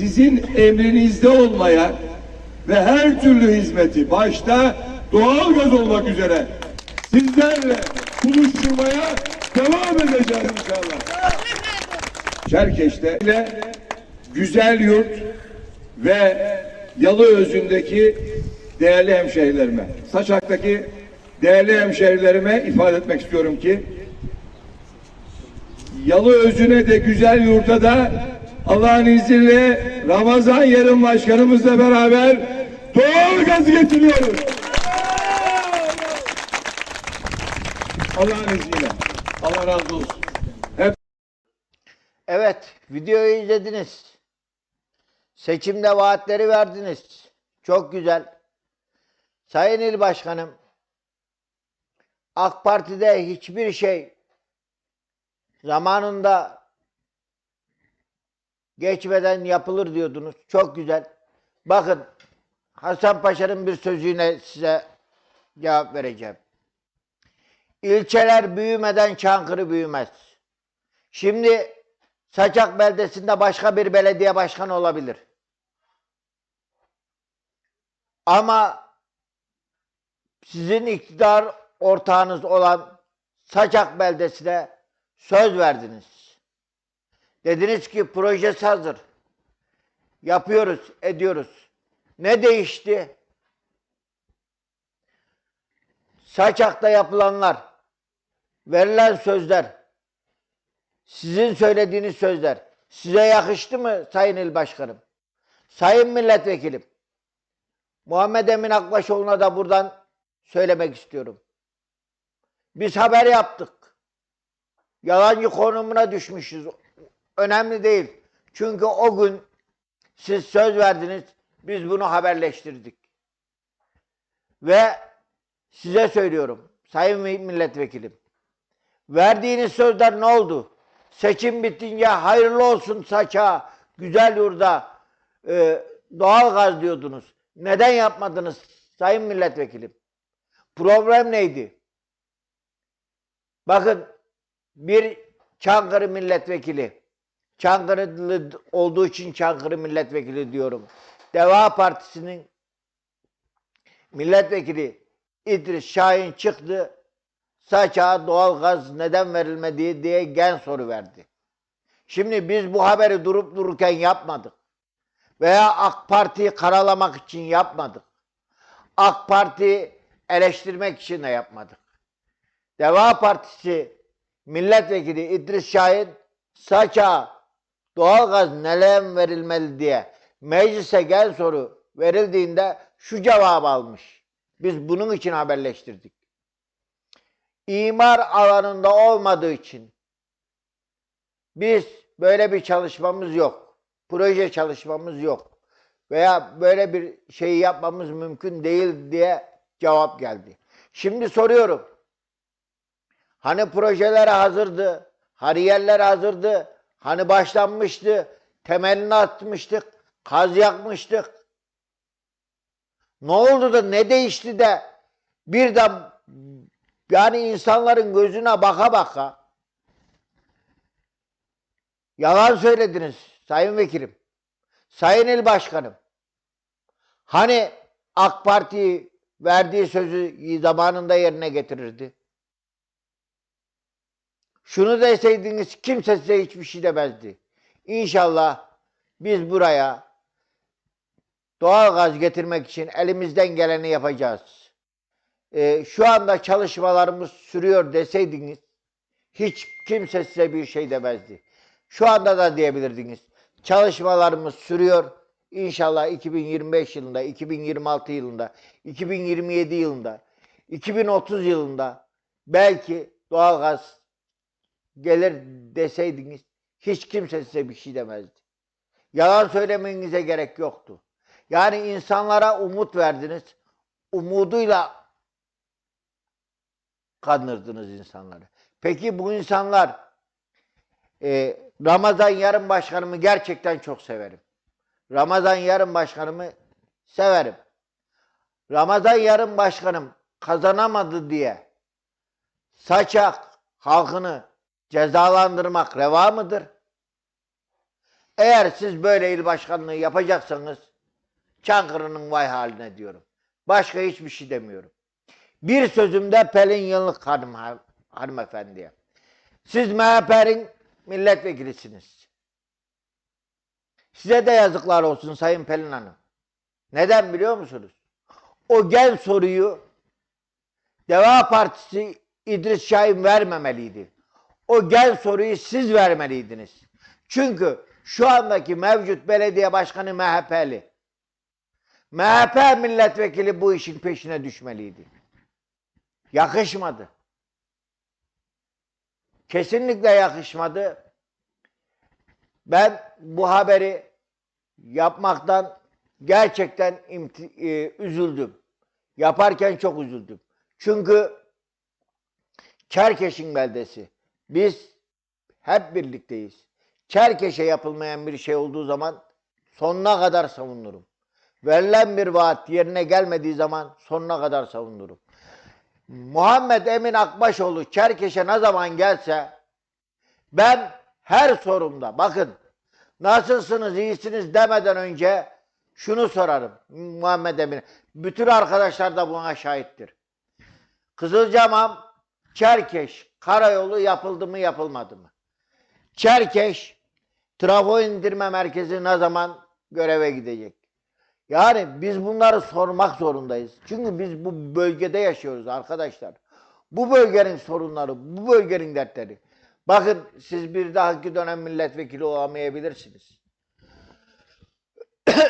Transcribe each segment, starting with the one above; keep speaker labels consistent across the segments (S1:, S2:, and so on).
S1: sizin emrinizde olmaya ve her türlü hizmeti başta doğalgaz olmak üzere sizlerle buluşturmaya devam edeceğiz inşallah. Çerkeş'te ile güzel yurt ve yalı özündeki değerli hemşehrilerime, Saçak'taki değerli hemşehrilerime ifade etmek istiyorum ki yalı özüne de güzel yurda da Allah'ın izniyle Ramazan yarın başkanımızla beraber doğal gaz getiriyoruz. Allah'ın izniyle. Allah razı olsun. Hep
S2: Evet, videoyu izlediniz. Seçimde vaatleri verdiniz. Çok güzel. Sayın İl Başkanım, AK Parti'de hiçbir şey zamanında geçmeden yapılır diyordunuz. Çok güzel. Bakın Hasan Paşa'nın bir sözüne size cevap vereceğim. İlçeler büyümeden Çankırı büyümez. Şimdi Saçak beldesinde başka bir belediye başkanı olabilir. Ama sizin iktidar ortağınız olan Saçak beldesine söz verdiniz. Dediniz ki projesi hazır. Yapıyoruz, ediyoruz. Ne değişti? Saçak'ta yapılanlar, verilen sözler, sizin söylediğiniz sözler size yakıştı mı Sayın İl Başkanım? Sayın Milletvekilim, Muhammed Emin Akbaşoğlu'na da buradan söylemek istiyorum. Biz haber yaptık. Yalancı konumuna düşmüşüz. Önemli değil. Çünkü o gün siz söz verdiniz, biz bunu haberleştirdik. Ve size söylüyorum, Sayın Milletvekilim, verdiğiniz sözler ne oldu? Seçim bitince hayırlı olsun saça, güzel yurda, e, doğal gaz diyordunuz. Neden yapmadınız sayın milletvekilim? Problem neydi? Bakın bir Çankırı milletvekili, Çankırılı olduğu için Çankırı milletvekili diyorum. Deva Partisi'nin milletvekili İdris Şahin çıktı. Saça doğal gaz neden verilmedi diye gen soru verdi. Şimdi biz bu haberi durup dururken yapmadık. Veya AK Parti'yi karalamak için yapmadık. AK Parti eleştirmek için de yapmadık. Deva Partisi milletvekili İdris Şahin Saça doğalgaz neden verilmeli diye meclise gel soru verildiğinde şu cevabı almış. Biz bunun için haberleştirdik imar alanında olmadığı için biz böyle bir çalışmamız yok. Proje çalışmamız yok. Veya böyle bir şeyi yapmamız mümkün değil diye cevap geldi. Şimdi soruyorum. Hani projeler hazırdı, hani yerler hazırdı, hani başlanmıştı, temelini atmıştık, kaz yakmıştık. Ne oldu da ne değişti de birden yani insanların gözüne baka baka yalan söylediniz Sayın Vekilim. Sayın İl Başkanım. Hani AK Parti verdiği sözü zamanında yerine getirirdi. Şunu deseydiniz kimse size hiçbir şey demezdi. İnşallah biz buraya doğal gaz getirmek için elimizden geleni yapacağız e, şu anda çalışmalarımız sürüyor deseydiniz hiç kimse size bir şey demezdi. Şu anda da diyebilirdiniz. Çalışmalarımız sürüyor. İnşallah 2025 yılında, 2026 yılında, 2027 yılında, 2030 yılında belki doğalgaz gelir deseydiniz hiç kimse size bir şey demezdi. Yalan söylemenize gerek yoktu. Yani insanlara umut verdiniz. Umuduyla kandırdınız insanları. Peki bu insanlar e, Ramazan Yarın Başkanımı gerçekten çok severim. Ramazan Yarın Başkanımı severim. Ramazan Yarın Başkanım kazanamadı diye saçak halkını cezalandırmak reva mıdır? Eğer siz böyle il başkanlığı yapacaksanız Çankırı'nın vay haline diyorum. Başka hiçbir şey demiyorum. Bir sözümde Pelin Yıllık hanım, hanımefendiye. Siz MHP'nin milletvekilisiniz. Size de yazıklar olsun Sayın Pelin Hanım. Neden biliyor musunuz? O gen soruyu Deva Partisi İdris Şahin vermemeliydi. O gen soruyu siz vermeliydiniz. Çünkü şu andaki mevcut belediye başkanı MHP'li. MHP milletvekili bu işin peşine düşmeliydi. Yakışmadı. Kesinlikle yakışmadı. Ben bu haberi yapmaktan gerçekten e, üzüldüm. Yaparken çok üzüldüm. Çünkü Çerkeş'in beldesi. Biz hep birlikteyiz. Çerkeş'e yapılmayan bir şey olduğu zaman sonuna kadar savunurum. Verilen bir vaat yerine gelmediği zaman sonuna kadar savunurum. Muhammed Emin Akbaşoğlu Çerkeş'e ne zaman gelse ben her sorumda bakın nasılsınız iyisiniz demeden önce şunu sorarım Muhammed Emin. Bütün arkadaşlar da buna şahittir. Kızılcamam, Çerkeş, karayolu yapıldı mı yapılmadı mı? Çerkeş, trafo indirme merkezi ne zaman göreve gidecek? Yani biz bunları sormak zorundayız. Çünkü biz bu bölgede yaşıyoruz arkadaşlar. Bu bölgenin sorunları, bu bölgenin dertleri. Bakın siz bir dahaki dönem milletvekili olamayabilirsiniz.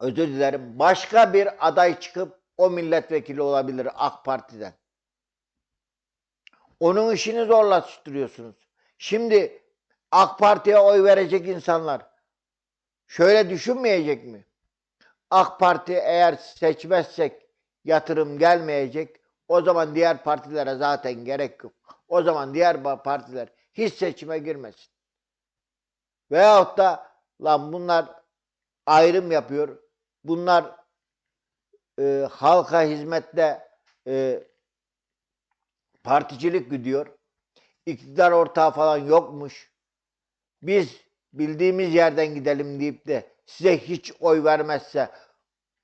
S2: Özür dilerim. Başka bir aday çıkıp o milletvekili olabilir AK Parti'den. Onun işini zorlaştırıyorsunuz. Şimdi AK Parti'ye oy verecek insanlar şöyle düşünmeyecek mi? AK Parti eğer seçmezsek yatırım gelmeyecek. O zaman diğer partilere zaten gerek yok. O zaman diğer partiler hiç seçime girmesin. Veyahut da lan bunlar ayrım yapıyor. Bunlar e, halka hizmette e, particilik gidiyor. İktidar ortağı falan yokmuş. Biz bildiğimiz yerden gidelim deyip de size hiç oy vermezse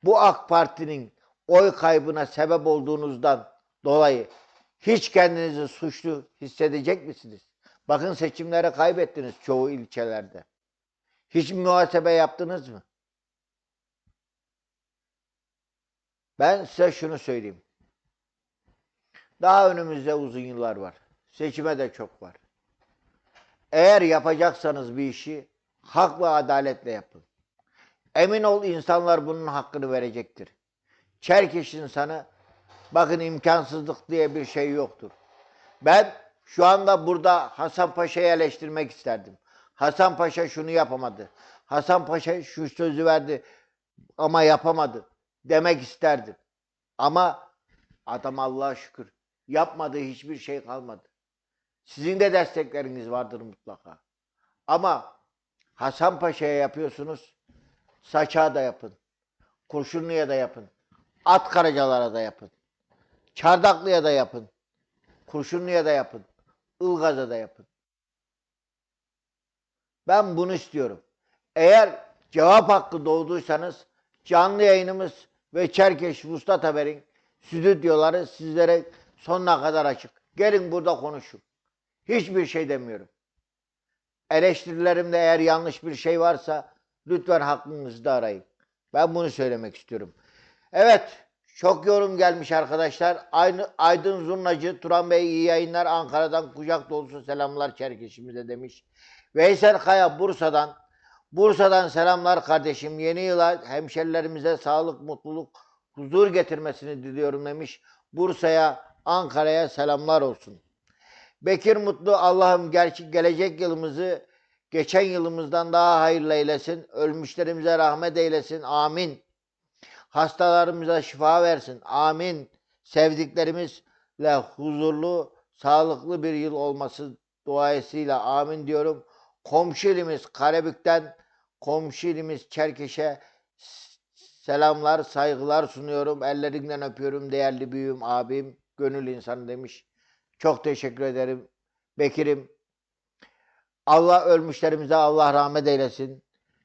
S2: bu AK Parti'nin oy kaybına sebep olduğunuzdan dolayı hiç kendinizi suçlu hissedecek misiniz? Bakın seçimleri kaybettiniz çoğu ilçelerde. Hiç muhasebe yaptınız mı? Ben size şunu söyleyeyim. Daha önümüzde uzun yıllar var. Seçime de çok var. Eğer yapacaksanız bir işi hak ve adaletle yapın. Emin ol insanlar bunun hakkını verecektir. Çerkeş insanı bakın imkansızlık diye bir şey yoktur. Ben şu anda burada Hasan Paşa'yı eleştirmek isterdim. Hasan Paşa şunu yapamadı. Hasan Paşa şu sözü verdi ama yapamadı demek isterdim. Ama adam Allah'a şükür yapmadığı hiçbir şey kalmadı. Sizin de destekleriniz vardır mutlaka. Ama Hasan Paşa'ya yapıyorsunuz, Saçağa da yapın. Kurşunlu'ya da yapın. At Karacalar'a da yapın. Çardaklı'ya da yapın. Kurşunlu'ya da yapın. Ilgaz'a da yapın. Ben bunu istiyorum. Eğer cevap hakkı doğduysanız canlı yayınımız ve Çerkeş Vuslat Haber'in stüdyoları sizlere sonuna kadar açık. Gelin burada konuşun. Hiçbir şey demiyorum. Eleştirilerimde eğer yanlış bir şey varsa lütfen hakkınızı da arayın. Ben bunu söylemek istiyorum. Evet, çok yorum gelmiş arkadaşlar. Aynı Aydın Zurnacı, Turan Bey iyi yayınlar. Ankara'dan kucak dolusu selamlar Çerkeşimize demiş. Veysel Kaya Bursa'dan. Bursa'dan selamlar kardeşim. Yeni yıla hemşerilerimize sağlık, mutluluk, huzur getirmesini diliyorum demiş. Bursa'ya, Ankara'ya selamlar olsun. Bekir Mutlu Allah'ım gerçek gelecek yılımızı geçen yılımızdan daha hayırlı eylesin. Ölmüşlerimize rahmet eylesin. Amin. Hastalarımıza şifa versin. Amin. Sevdiklerimizle huzurlu, sağlıklı bir yıl olması duasıyla amin diyorum. Komşu ilimiz Karabük'ten komşu ilimiz Çerkeş'e selamlar, saygılar sunuyorum. Ellerinden öpüyorum değerli büyüğüm, abim, gönül insanı demiş. Çok teşekkür ederim. Bekir'im Allah ölmüşlerimize Allah rahmet eylesin.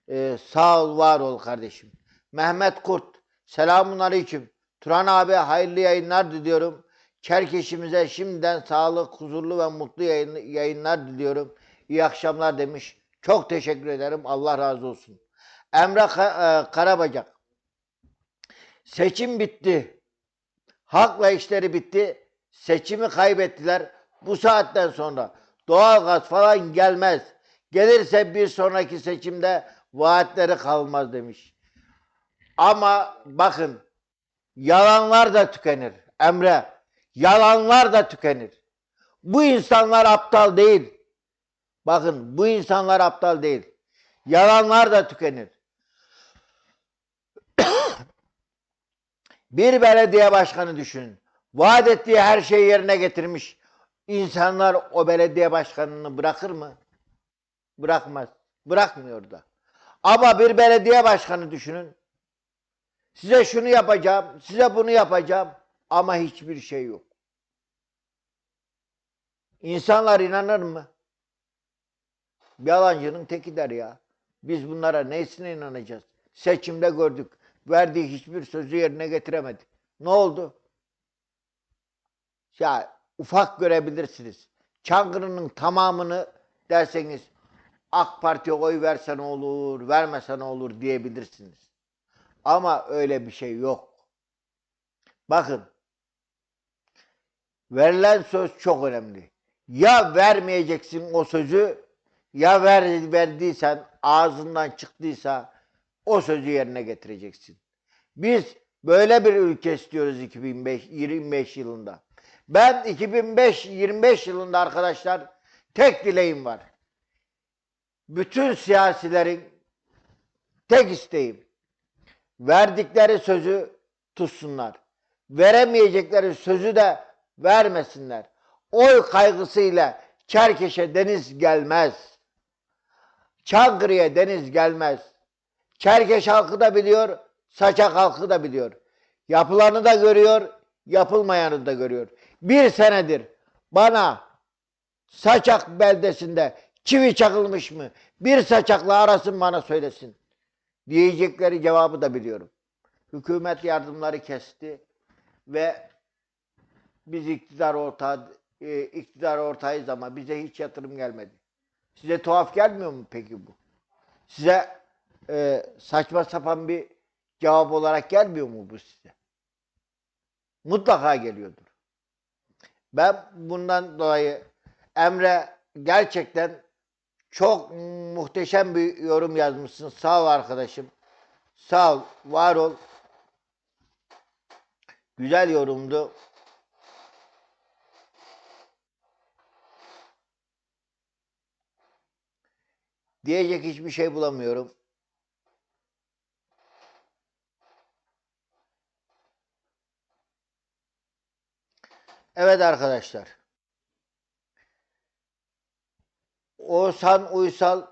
S2: Ee, sağ ol, var ol kardeşim. Mehmet Kurt, selamun aleyküm. Turan abi hayırlı yayınlar diliyorum. Çerkeşimize şimdiden sağlık, huzurlu ve mutlu yayın, yayınlar diliyorum. İyi akşamlar demiş. Çok teşekkür ederim. Allah razı olsun. Emre e, Karabacak. Seçim bitti. Halkla işleri bitti. Seçimi kaybettiler. Bu saatten sonra doğalgaz falan gelmez. Gelirse bir sonraki seçimde vaatleri kalmaz demiş. Ama bakın yalanlar da tükenir. Emre, yalanlar da tükenir. Bu insanlar aptal değil. Bakın bu insanlar aptal değil. Yalanlar da tükenir. Bir belediye başkanı düşünün. Vaat ettiği her şeyi yerine getirmiş. İnsanlar o belediye başkanını bırakır mı? Bırakmaz. Bırakmıyor da. Ama bir belediye başkanı düşünün. Size şunu yapacağım, size bunu yapacağım ama hiçbir şey yok. İnsanlar inanır mı? Yalancının teki der ya. Biz bunlara nesine inanacağız? Seçimde gördük. Verdiği hiçbir sözü yerine getiremedi. Ne oldu? Ya ufak görebilirsiniz. Çankırı'nın tamamını derseniz AK Parti'ye oy versen olur, vermesen olur diyebilirsiniz. Ama öyle bir şey yok. Bakın. Verilen söz çok önemli. Ya vermeyeceksin o sözü ya ver, verdiysen ağzından çıktıysa o sözü yerine getireceksin. Biz böyle bir ülke istiyoruz 2025 yılında. Ben 2005 25 yılında arkadaşlar tek dileğim var. Bütün siyasilerin tek isteğim verdikleri sözü tutsunlar. Veremeyecekleri sözü de vermesinler. Oy kaygısıyla Çerkeş'e deniz gelmez. Çankırı'ya deniz gelmez. Çerkeş halkı da biliyor, Saçak halkı da biliyor. Yapılanı da görüyor, yapılmayanı da görüyor. Bir senedir bana Saçak beldesinde çivi çakılmış mı? Bir saçakla arasın bana söylesin. Diyecekleri cevabı da biliyorum. Hükümet yardımları kesti ve biz iktidar ortağı e, iktidar ortağıyız ama bize hiç yatırım gelmedi. Size tuhaf gelmiyor mu peki bu? Size e, saçma sapan bir cevap olarak gelmiyor mu bu size? Mutlaka geliyordur. Ben bundan dolayı Emre gerçekten çok muhteşem bir yorum yazmışsın. Sağ ol arkadaşım. Sağ ol, var ol. Güzel yorumdu. Diyecek hiçbir şey bulamıyorum. Evet arkadaşlar. Oğuzhan Uysal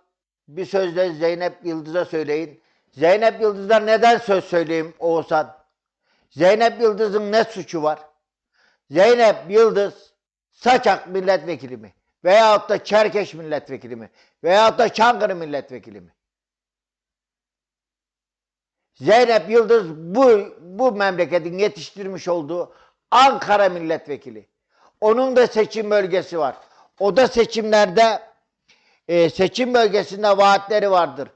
S2: bir sözle Zeynep Yıldız'a söyleyin. Zeynep Yıldız'a neden söz söyleyeyim Oğuzhan? Zeynep Yıldız'ın ne suçu var? Zeynep Yıldız Saçak milletvekili mi? Veyahut da Çerkeş milletvekili mi? Veyahut da Çankırı milletvekili mi? Zeynep Yıldız bu, bu memleketin yetiştirmiş olduğu Ankara milletvekili. Onun da seçim bölgesi var. O da seçimlerde e, seçim bölgesinde vaatleri vardır.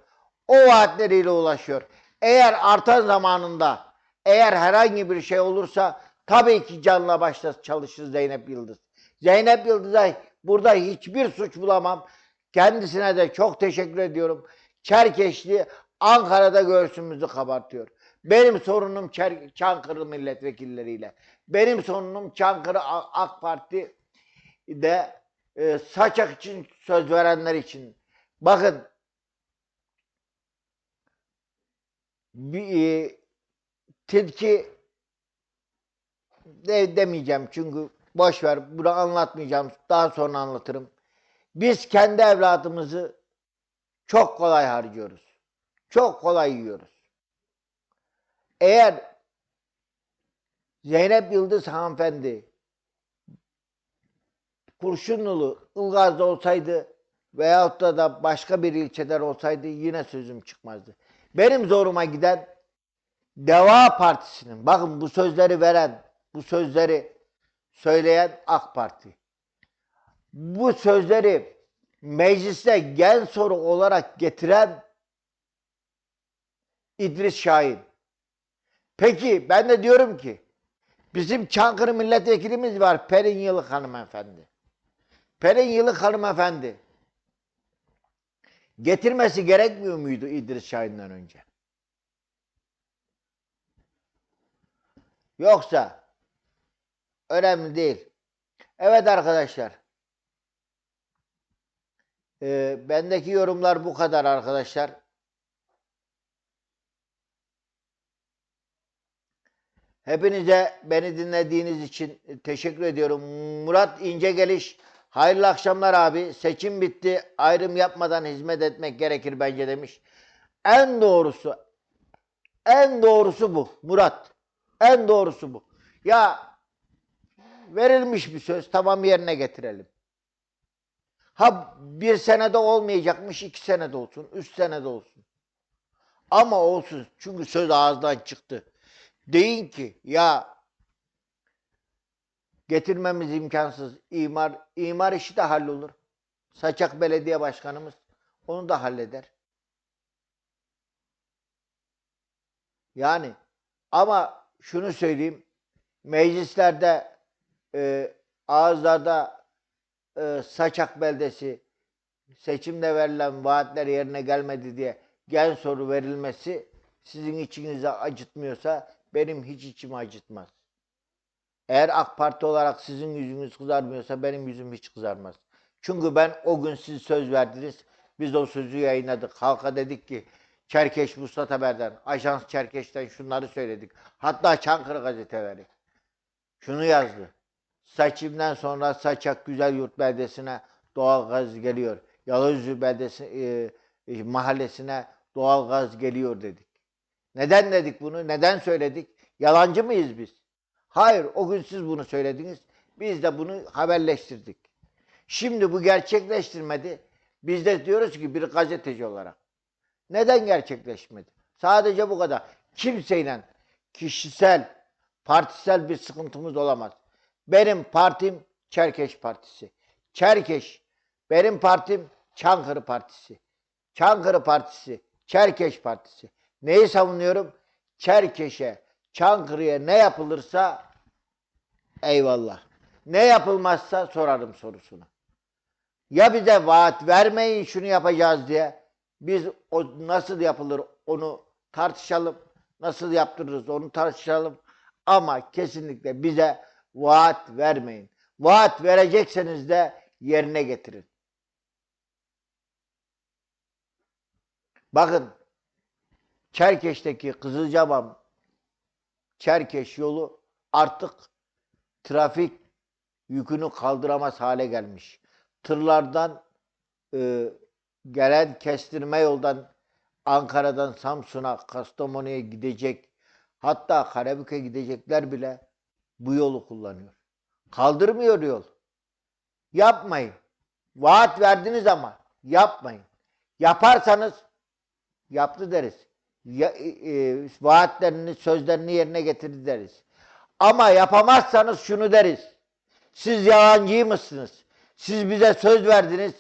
S2: O vaatleriyle ulaşıyor. Eğer artan zamanında eğer herhangi bir şey olursa tabii ki canla başla çalışır Zeynep Yıldız. Zeynep Yıldız'a burada hiçbir suç bulamam. Kendisine de çok teşekkür ediyorum. Çerkeşli Ankara'da göğsümüzü kabartıyor. Benim sorunum Çer- Çankırı milletvekilleriyle. Benim sorunum Çankırı AK Parti de e, saçak için söz verenler için. Bakın bir e, tilki de demeyeceğim çünkü boş ver bunu anlatmayacağım. Daha sonra anlatırım. Biz kendi evladımızı çok kolay harcıyoruz. Çok kolay yiyoruz. Eğer Zeynep Yıldız hanımefendi Kurşunlulu Ilgaz'da olsaydı veyahut da, da başka bir ilçeden olsaydı yine sözüm çıkmazdı. Benim zoruma giden Deva Partisi'nin, bakın bu sözleri veren, bu sözleri söyleyen AK Parti. Bu sözleri mecliste gen soru olarak getiren İdris Şahin. Peki ben de diyorum ki bizim Çankırı milletvekilimiz var Perin Yılık hanımefendi. Perin Yılık hanımefendi getirmesi gerekmiyor muydu İdris Şahin'den önce? Yoksa önemli değil. Evet arkadaşlar. Ee, bendeki yorumlar bu kadar arkadaşlar. Hepinize beni dinlediğiniz için teşekkür ediyorum. Murat İncegeliş, hayırlı akşamlar abi. Seçim bitti. Ayrım yapmadan hizmet etmek gerekir bence demiş. En doğrusu, en doğrusu bu Murat. En doğrusu bu. Ya verilmiş bir söz tamam yerine getirelim. Ha bir senede olmayacakmış iki senede olsun, üç senede olsun. Ama olsun çünkü söz ağızdan çıktı. Deyin ki ya getirmemiz imkansız. İmar, imar işi de hallolur. Saçak Belediye Başkanımız onu da halleder. Yani ama şunu söyleyeyim. Meclislerde e, ağızlarda e, Saçak beldesi seçimde verilen vaatler yerine gelmedi diye gen soru verilmesi sizin içinize acıtmıyorsa benim hiç içimi acıtmaz. Eğer AK Parti olarak sizin yüzünüz kızarmıyorsa benim yüzüm hiç kızarmaz. Çünkü ben o gün siz söz verdiniz. Biz o sözü yayınladık. Halka dedik ki Çerkeş Muslat Haber'den, Ajans Çerkeş'ten şunları söyledik. Hatta Çankırı gazeteleri. Şunu yazdı. Seçimden sonra Saçak Güzel Yurt beldesine doğal gaz geliyor. Yalıözü beldesi e, e, mahallesine doğal gaz geliyor dedik. Neden dedik bunu? Neden söyledik? Yalancı mıyız biz? Hayır, o gün siz bunu söylediniz. Biz de bunu haberleştirdik. Şimdi bu gerçekleştirmedi. Biz de diyoruz ki bir gazeteci olarak. Neden gerçekleşmedi? Sadece bu kadar. Kimseyle kişisel, partisel bir sıkıntımız olamaz. Benim partim Çerkeş Partisi. Çerkeş. Benim partim Çankırı Partisi. Çankırı Partisi, Çerkeş Partisi. Neyi savunuyorum? Çerkeş'e, Çankırı'ya ne yapılırsa eyvallah. Ne yapılmazsa sorarım sorusunu. Ya bize vaat vermeyin şunu yapacağız diye. Biz o nasıl yapılır onu tartışalım. Nasıl yaptırırız onu tartışalım. Ama kesinlikle bize vaat vermeyin. Vaat verecekseniz de yerine getirin. Bakın Çerkeş'teki Kızılcamam Çerkeş yolu artık trafik yükünü kaldıramaz hale gelmiş. Tırlardan e, gelen kestirme yoldan Ankara'dan Samsun'a, Kastamonu'ya gidecek hatta Karabük'e gidecekler bile bu yolu kullanıyor. Kaldırmıyor yol. Yapmayın. Vaat verdiniz ama yapmayın. Yaparsanız yaptı deriz. E, e, vaatlerini, sözlerini yerine getirdi deriz. Ama yapamazsanız şunu deriz. Siz yalancı mısınız? Siz bize söz verdiniz.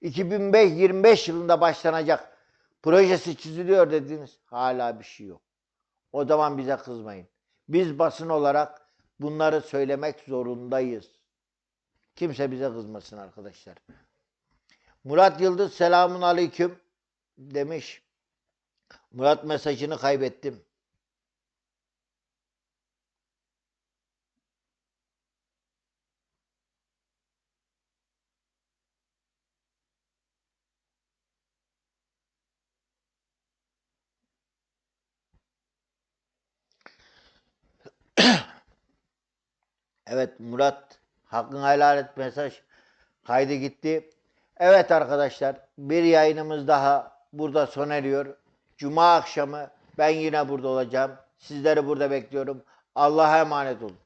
S2: 2025 yılında başlanacak. Projesi çiziliyor dediniz. Hala bir şey yok. O zaman bize kızmayın. Biz basın olarak bunları söylemek zorundayız. Kimse bize kızmasın arkadaşlar. Murat Yıldız selamun aleyküm demiş. Murat mesajını kaybettim. Evet Murat hakkın helal et mesaj kaydı gitti. Evet arkadaşlar bir yayınımız daha burada sona eriyor. Cuma akşamı ben yine burada olacağım. Sizleri burada bekliyorum. Allah'a emanet olun.